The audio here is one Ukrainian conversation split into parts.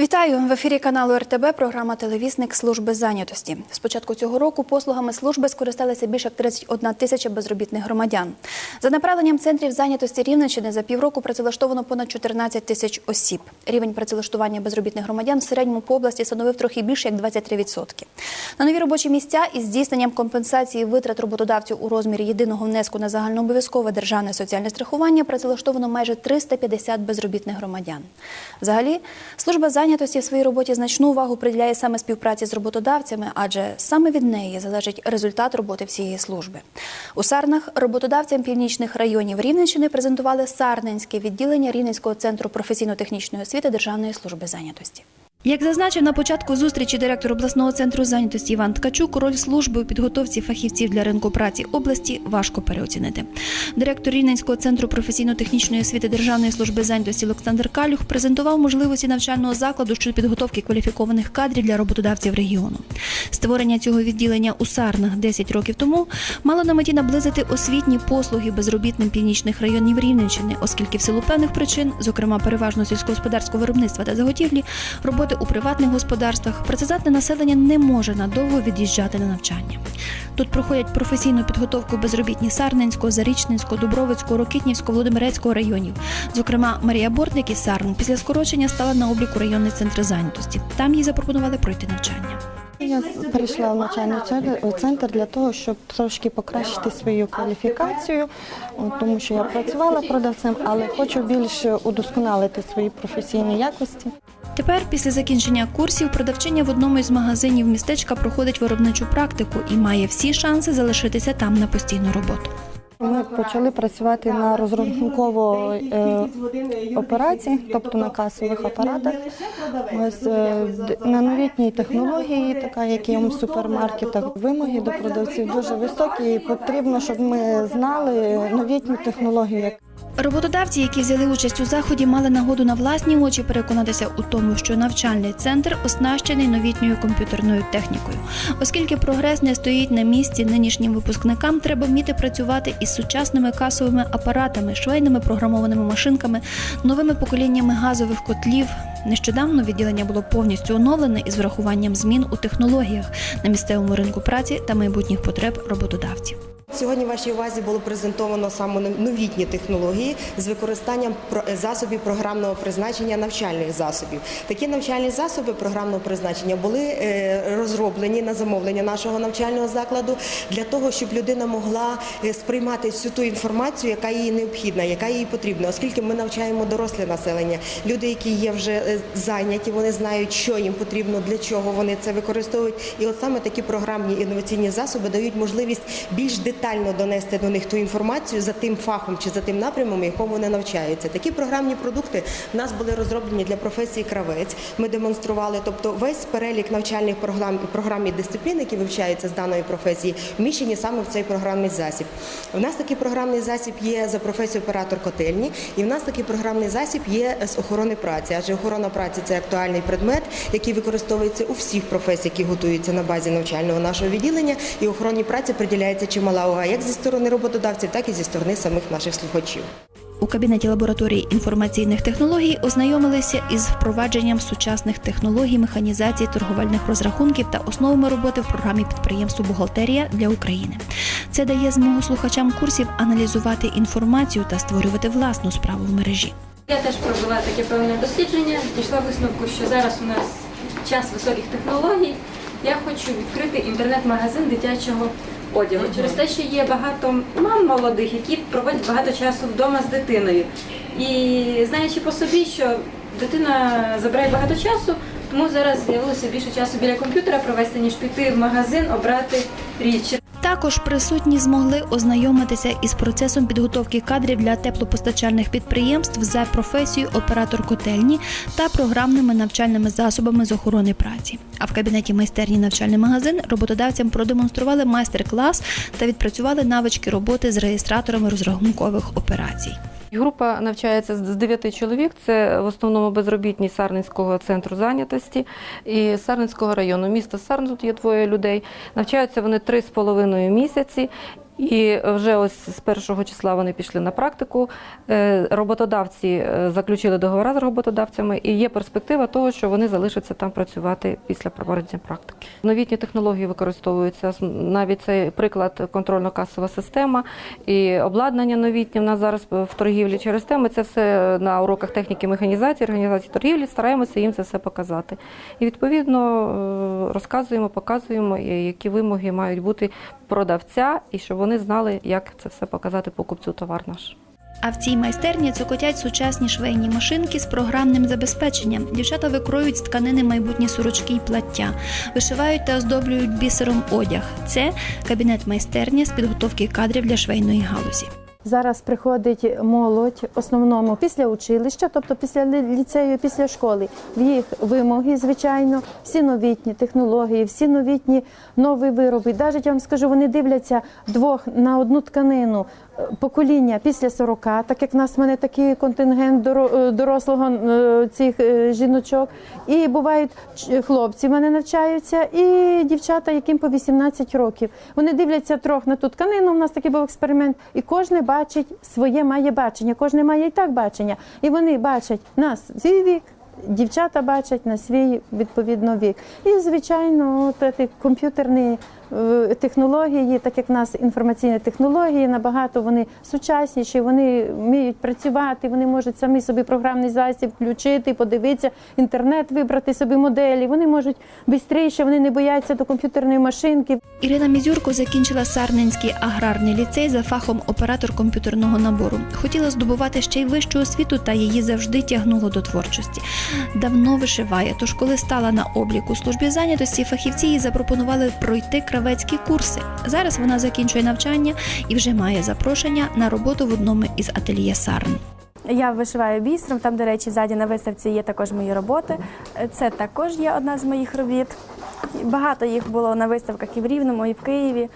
Вітаю в ефірі каналу РТБ. Програма Телевісник служби зайнятості. З початку цього року послугами служби скористалися більше як 31 тисяча безробітних громадян. За направленням центрів зайнятості Рівненщини за півроку працевлаштовано понад 14 тисяч осіб. Рівень працевлаштування безробітних громадян в середньому по області становив трохи більше як 23%. На нові робочі місця із здійсненням компенсації витрат роботодавців у розмірі єдиного внеску на загальнообов'язкове державне соціальне страхування працевлаштовано майже 350 безробітних громадян. Взагалі, служба зайнятості в своїй роботі значну увагу приділяє саме співпраці з роботодавцями, адже саме від неї залежить результат роботи всієї служби. У Сарнах роботодавцям північних районів Рівненщини презентували Сарненське відділення Рівненського центру професійно-технічної освіти Державної служби зайнятості. Як зазначив на початку зустрічі директор обласного центру зайнятості Іван Ткачук, роль служби у підготовці фахівців для ринку праці області важко переоцінити. Директор Рівненського центру професійно-технічної освіти Державної служби зайнятості Олександр Калюх презентував можливості навчального закладу щодо підготовки кваліфікованих кадрів для роботодавців регіону. Створення цього відділення у Сарнах 10 років тому мало на меті наблизити освітні послуги безробітним північних районів Рівненщини, оскільки в силу певних причин, зокрема переважно сільськогосподарського виробництва та заготівлі, роботи у приватних господарствах, працездатне населення не може надовго від'їжджати на навчання. Тут проходять професійну підготовку безробітні Сарненського, Зарічненського, Дубровицького, Рокитнівського, Володимирецького районів. Зокрема, Марія Бортник із Сарн після скорочення стала на обліку районний центр зайнятості. Там їй запропонували пройти навчання. Я перейшла в навчальний центр- центр для того, щоб трошки покращити свою кваліфікацію, тому що я працювала продавцем, але хочу більше удосконалити свої професійні якості. Тепер, після закінчення курсів, продавчиня в одному із магазинів містечка проходить виробничу практику і має всі шанси залишитися там на постійну роботу. Ми почали працювати на розрахунково е, операції, тобто на касових апаратах. Ось е, на новітній технології, така як є в супермаркетах. Вимоги до продавців дуже високі, і потрібно, щоб ми знали новітню технологію. Роботодавці, які взяли участь у заході, мали нагоду на власні очі переконатися у тому, що навчальний центр оснащений новітньою комп'ютерною технікою. Оскільки прогрес не стоїть на місці нинішнім випускникам, треба вміти працювати із сучасними касовими апаратами, швейними програмованими машинками, новими поколіннями газових котлів. Нещодавно відділення було повністю оновлене із врахуванням змін у технологіях на місцевому ринку праці та майбутніх потреб роботодавців. Сьогодні вашій увазі було презентовано саме новітні технології з використанням засобів програмного призначення навчальних засобів. Такі навчальні засоби програмного призначення були е, розроблені на замовлення нашого навчального закладу для того, щоб людина могла е, сприймати всю ту інформацію, яка їй необхідна, яка їй потрібна, оскільки ми навчаємо доросле населення. Люди, які є вже е, зайняті, вони знають, що їм потрібно, для чого вони це використовують. І от саме такі програмні інноваційні засоби дають можливість більш детально донести до них ту інформацію за тим фахом чи за тим напрямом, якому вони навчаються. Такі програмні продукти в нас були розроблені для професії кравець. Ми демонстрували, тобто весь перелік навчальних програм програм і дисциплін, які вивчаються з даної професії, вміщені саме в цей програмний засіб. У нас такий програмний засіб є за професією оператор котельні, і в нас такий програмний засіб є з охорони праці. Адже охорона праці це актуальний предмет, який використовується у всіх професіях, які готуються на базі навчального нашого відділення. І охороні праці приділяється чимала увага як зі сторони роботодавців, так і зі сторони самих наших слухачів. У кабінеті лабораторії інформаційних технологій ознайомилися із впровадженням сучасних технологій механізації торговельних розрахунків та основами роботи в програмі підприємства Бухгалтерія для України. Це дає змогу слухачам курсів аналізувати інформацію та створювати власну справу в мережі. Я теж провела таке певне дослідження, дійшла висновку, що зараз у нас час високих технологій. Я хочу відкрити інтернет-магазин дитячого одягу. Через те, що є багато мам молодих, які проводять багато часу вдома з дитиною. І знаючи по собі, що дитина забирає багато часу, тому зараз з'явилося більше часу біля комп'ютера провести, ніж піти в магазин, обрати річ. Також присутні змогли ознайомитися із процесом підготовки кадрів для теплопостачальних підприємств за професією оператор котельні та програмними навчальними засобами з охорони праці. А в кабінеті майстерні навчальний магазин роботодавцям продемонстрували майстер-клас та відпрацювали навички роботи з реєстраторами розрахункових операцій. Група навчається з 9 чоловік. Це в основному безробітні Сарненського центру зайнятості і Сарненського району. Місто Сарн тут є двоє людей. Навчаються вони три з половиною місяці. І вже ось з першого числа вони пішли на практику. Е, Роботодавці е, заключили договори з роботодавцями, і є перспектива того, що вони залишаться там працювати після проведення практики. Новітні технології використовуються навіть цей приклад контрольно-касова система і обладнання новітнє в нас зараз в торгівлі. Через те ми це все на уроках техніки механізації, організації торгівлі стараємося їм це все показати. І відповідно е, розказуємо, показуємо, які вимоги мають бути продавця, і щоб вони знали, як це все показати покупцю товар наш. А в цій майстерні цокотять сучасні швейні машинки з програмним забезпеченням. Дівчата викроють з тканини майбутні сорочки й плаття, вишивають та оздоблюють бісером одяг. Це кабінет майстерня з підготовки кадрів для швейної галузі. Зараз приходить молодь основному після училища, тобто після ліцею, після школи. В їх вимоги, звичайно, всі новітні технології, всі новітні нові вироби. Навіть я вам скажу, вони дивляться двох на одну тканину покоління після 40, так як в нас в мене такий контингент е, дорослого е, цих е, жіночок. І бувають хлопці в мене навчаються, і дівчата, яким по 18 років. Вони дивляться трьох на ту тканину. У нас такий був експеримент, і кожен бачить своє має бачення. Кожен має і так бачення. І вони бачать нас свій вік. Дівчата бачать на свій відповідно вік. І, звичайно, комп'ютерні е, технології, так як в нас інформаційні технології, набагато вони сучасніші, вони вміють працювати, вони можуть самі собі програмний засіб включити, подивитися, інтернет вибрати собі моделі. Вони можуть швидше, вони не бояться до комп'ютерної машинки. Ірина Мізюрко закінчила Сарненський аграрний ліцей за фахом оператор комп'ютерного набору. Хотіла здобувати ще й вищу освіту, та її завжди тягнуло до творчості. Давно вишиває, тож коли стала на обліку у службі зайнятості, фахівці їй запропонували пройти кравецькі курси. Зараз вона закінчує навчання і вже має запрошення на роботу в одному із ательє Сарн. Я вишиваю бісером. Там, до речі, ззаді на виставці є також мої роботи. Це також є одна з моїх робіт. Багато їх було на виставках і в Рівному, і в Києві.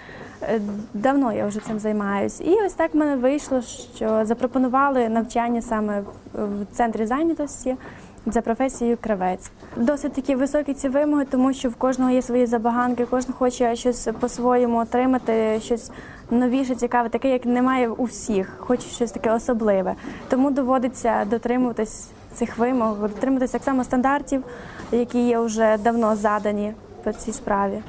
Е, Давно я вже цим займаюся. І ось так в мене вийшло, що запропонували навчання саме в центрі зайнятості за професією кравець. Досить такі високі ці вимоги, тому що в кожного є свої забаганки, кожен хоче щось по-своєму отримати, щось новіше, цікаве, таке, як немає у всіх, хоче щось таке особливе. Тому доводиться дотримуватись цих вимог, дотримуватись так само стандартів, які є вже давно задані по цій справі.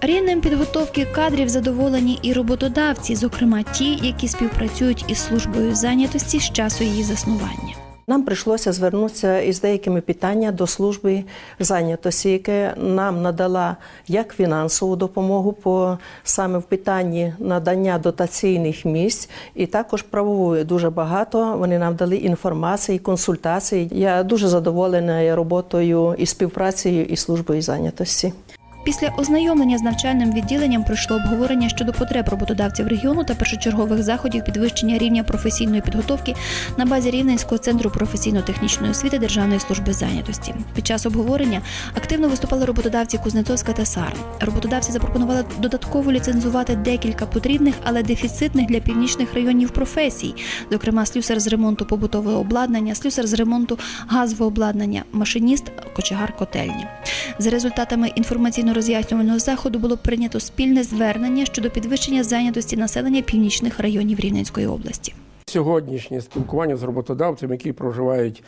Рівнем підготовки кадрів задоволені і роботодавці, зокрема ті, які співпрацюють із службою зайнятості з часу її заснування. Нам прийшлося звернутися із деякими питаннями до служби зайнятості, яка нам надала як фінансову допомогу по саме в питанні надання дотаційних місць, і також правової дуже багато. Вони нам дали інформації, консультації. Я дуже задоволена роботою і співпрацею із службою зайнятості. Після ознайомлення з навчальним відділенням пройшло обговорення щодо потреб роботодавців регіону та першочергових заходів підвищення рівня професійної підготовки на базі Рівненського центру професійно-технічної освіти Державної служби зайнятості. Під час обговорення активно виступали роботодавці Кузнецовська та Сарн. Роботодавці запропонували додатково ліцензувати декілька потрібних, але дефіцитних для північних районів професій, зокрема слюсар з ремонту побутового обладнання, слюсар з ремонту газового обладнання, машиніст, кочегар котельні. За результатами інформаційно-роз'яснювального заходу було прийнято спільне звернення щодо підвищення зайнятості населення північних районів Рівненської області. Сьогоднішнє спілкування з роботодавцями, які проживають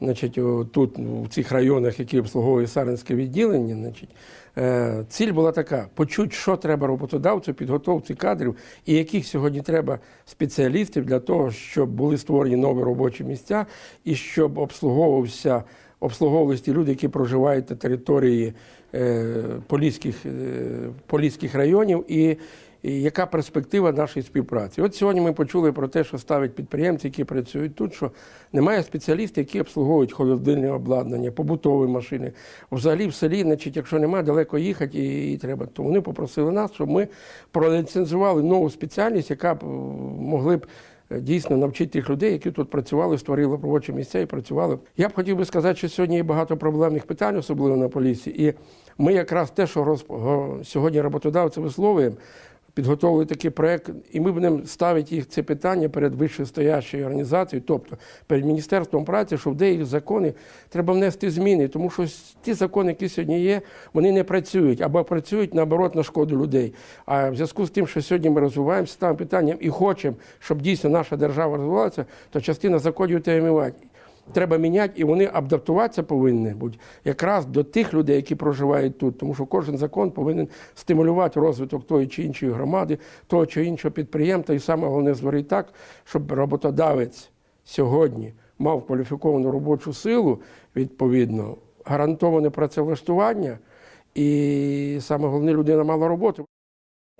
значить, тут, в цих районах, які обслуговує Сарненське відділення, значить, е, ціль була така: почути, що треба роботодавцю, підготовці кадрів і яких сьогодні треба спеціалістів для того, щоб були створені нові робочі місця і щоб обслуговувався. Обслуговувалися люди, які проживають на території поліських, е, поліських районів, і, і яка перспектива нашої співпраці. От сьогодні ми почули про те, що ставить підприємці, які працюють тут, що немає спеціалістів, які обслуговують холодильне обладнання, побутові машини. Взагалі в селі, значить, якщо немає, далеко їхати і, і треба. То вони попросили нас, щоб ми проліцензували нову спеціальність, яка б е, могли б. Е, Дійсно навчити тих людей, які тут працювали, створили робочі місця і працювали. Я б хотів би сказати, що сьогодні є багато проблемних питань, особливо на полісі. І ми якраз те, що сьогодні роботодавці висловлюємо, підготовили такий проект, і ми будемо ставити їх це питання перед вищестоящою організацією, тобто перед Міністерством праці, що в деякі закони треба внести зміни, тому що ті закони, які сьогодні є, вони не працюють або працюють наоборот на шкоду людей. А в зв'язку з тим, що сьогодні ми розвиваємося ставимо питанням і хочемо, щоб дійсно наша держава розвивалася, то частина законів треба Треба міняти, і вони адаптуватися повинні бути якраз до тих людей, які проживають тут. Тому що кожен закон повинен стимулювати розвиток тої чи іншої громади, того чи іншого підприємства. І саме головне зварити так, щоб роботодавець сьогодні мав кваліфіковану робочу силу, відповідно, гарантоване працевлаштування, і саме головне людина мала роботу.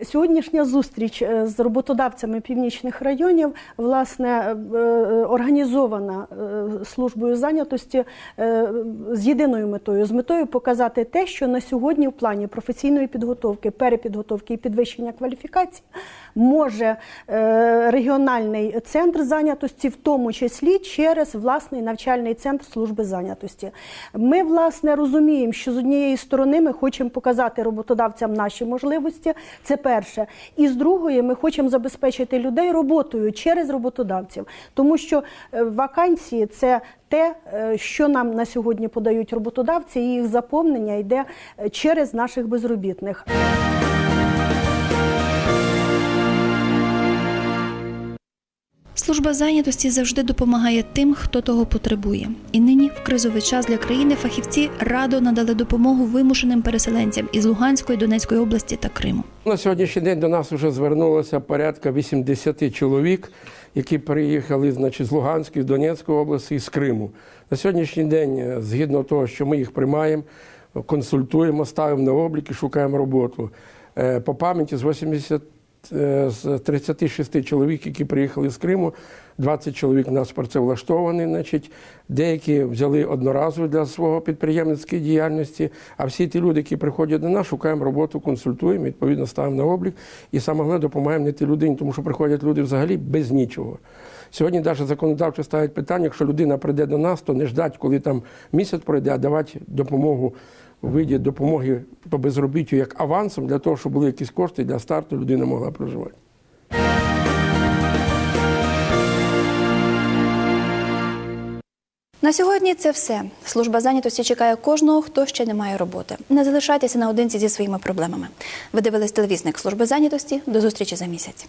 Сьогоднішня зустріч е, з роботодавцями північних районів власне е, е, організована службою зайнятості з єдиною метою з метою показати те, що на сьогодні в плані професійної підготовки, перепідготовки і підвищення кваліфікації може регіональний центр зайнятості, в тому числі через власний навчальний центр служби зайнятості. Ми власне розуміємо, що з однієї сторони ми хочемо показати роботодавцям наші можливості. Це перше. І з другої, ми хочемо забезпечити людей роботою через роботодавців, тому що е, вакансії це те, е, що нам на сьогодні подають роботодавці, і їх заповнення йде е, через наших безробітних. Служба зайнятості завжди допомагає тим, хто того потребує. І нині, в кризовий час для країни, фахівці радо надали допомогу вимушеним переселенцям із Луганської, Донецької області та Криму. На сьогоднішній день до нас вже звернулося порядка 80 чоловік, які приїхали значить, з Луганської, Донецької області і з Криму. На сьогоднішній день, е, згідно того, що ми їх приймаємо, консультуємо, ставимо на облік і шукаємо роботу. Е, По пам'яті з 80 е, з 36 чоловік, які приїхали з Криму, 20 чоловік у нас працевлаштовані, значить, деякі взяли одноразово для свого підприємницької діяльності, а всі ті люди, які приходять до нас, шукаємо роботу, консультуємо, відповідно ставимо на облік і саме головне допомагаємо не ті людині, тому що приходять люди взагалі без нічого. Сьогодні навіть законодавчо ставить питання, якщо людина прийде до нас, то не ждать, коли там місяць пройде, а давати допомогу у виді допомоги по безробіттю як авансом для того, щоб були якісь кошти для старту, людина могла проживати. На сьогодні це все. Служба зайнятості чекає кожного, хто ще не має роботи. Не залишайтеся наодинці зі своїми проблемами. Ви дивились телевізник служби зайнятості. До зустрічі за місяць.